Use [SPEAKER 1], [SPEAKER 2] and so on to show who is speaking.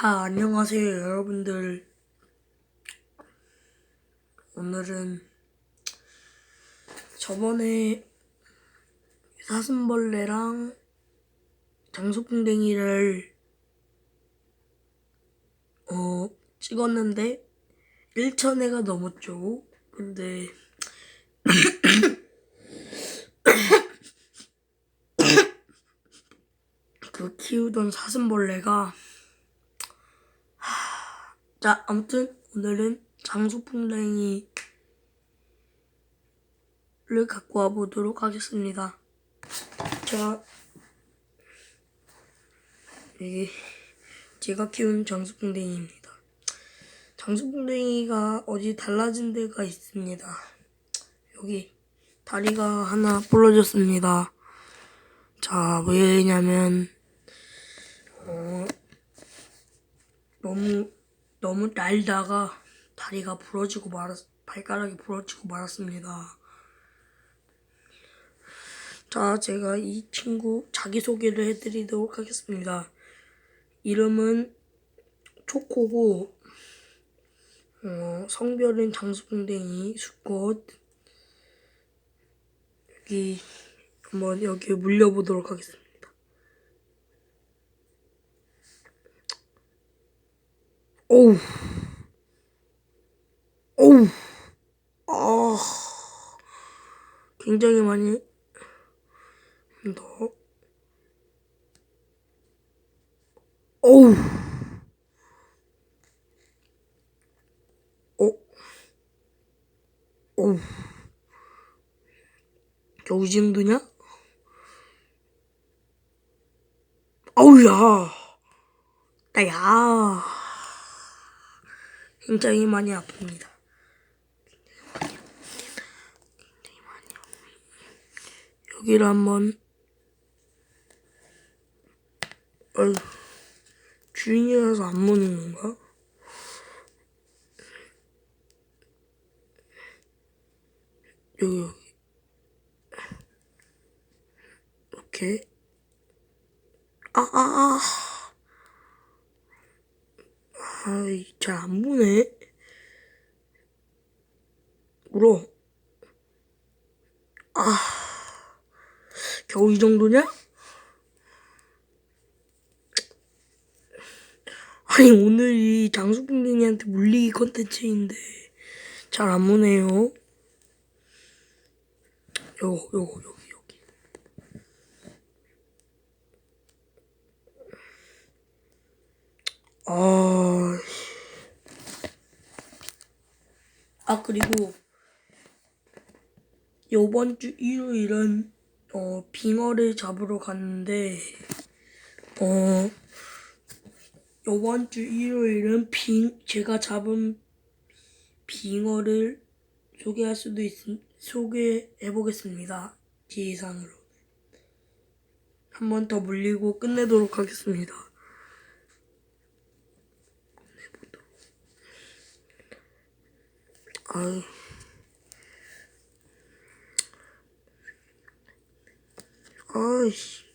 [SPEAKER 1] 자, 안녕하세요, 여러분들. 오늘은 저번에 사슴벌레랑 장수풍뎅이를 어, 찍었는데 1천 회가 넘었죠. 근데 그 키우던 사슴벌레가 자, 아무튼 오늘은 장수풍뎅이를 갖고 와 보도록 하겠습니다. 자, 이게 제가 키운 장수풍뎅이입니다. 장수풍뎅이가 어디 달라진 데가 있습니다. 여기 다리가 하나 부러졌습니다. 자, 왜냐면 어, 너무 너무 날다가 다리가 부러지고 말았 발가락이 부러지고 말았습니다. 자, 제가 이 친구 자기소개를 해드리도록 하겠습니다. 이름은 초코고, 어, 성별은 장수풍뎅이, 수컷. 여기, 한번 여기 물려보도록 하겠습니다. 오우. 오우. 아. 굉장히 많이 더. 오우. 어. 오우. 겨우 이 정도냐? 어우야. 나야. 굉장히 많이 아픕니다. 여기를 한번 어휴, 주인이라서 안 무는 건가? 여기 여기 이렇게 아아아 아 이 잘안 무네. 울어. 아 겨우 이 정도냐? 아니 오늘이 장수풍뎅이한테 물리기 컨텐츠인데 잘안 무네요. 요거 요거 여기 여기 아 그리고 요번 주 일요일은 어 빙어를 잡으러 갔는데 어 요번 주 일요일은 빙 제가 잡은 빙어를 소개할 수도 있 소개해 보겠습니다 지상으로 한 번 더 물리고 끝내도록 하겠습니다. 아유. 아이씨.